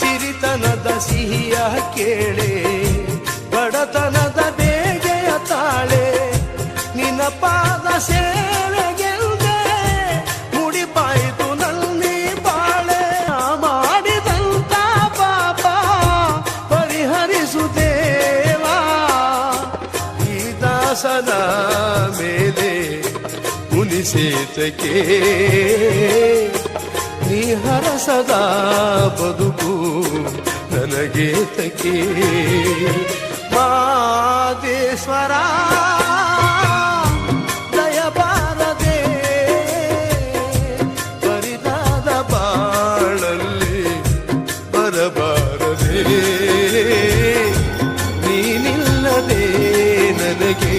ಸಿರಿತನದ ಸಿಹಿಯ ಕೇಳೆ, ಬಡತನದ ಬೇಗೆಯ ತಾಳೆ, ನಿನ್ನ ಪಾದ ಸೇವೆಗೆಲ್ದೆ ಮುಡಿಪಾಯಿತು ನಲ್ಲಿ ಬಾಳೆ. ಮಾಡಿದಂತ ಪಾಪ ಪರಿಹರಿಸುತ್ತೇವಾ. ಈ ದಾಸನ ಮೇಲೆ ಮುನಿಸೇತಕ್ಕೆ ಹರಿಹರ ಸದಾ ಬದುಕು ನನಗೇತಕ್ಕೆ ಮಾದೇಶ್ವರ ದಯಬಾರದೆ ಬರಿದಾದ ಬಾಳಲ್ಲಿ ಬರಬಾರದೆ. ನೀನಿಲ್ಲದೆ ನನಗೆ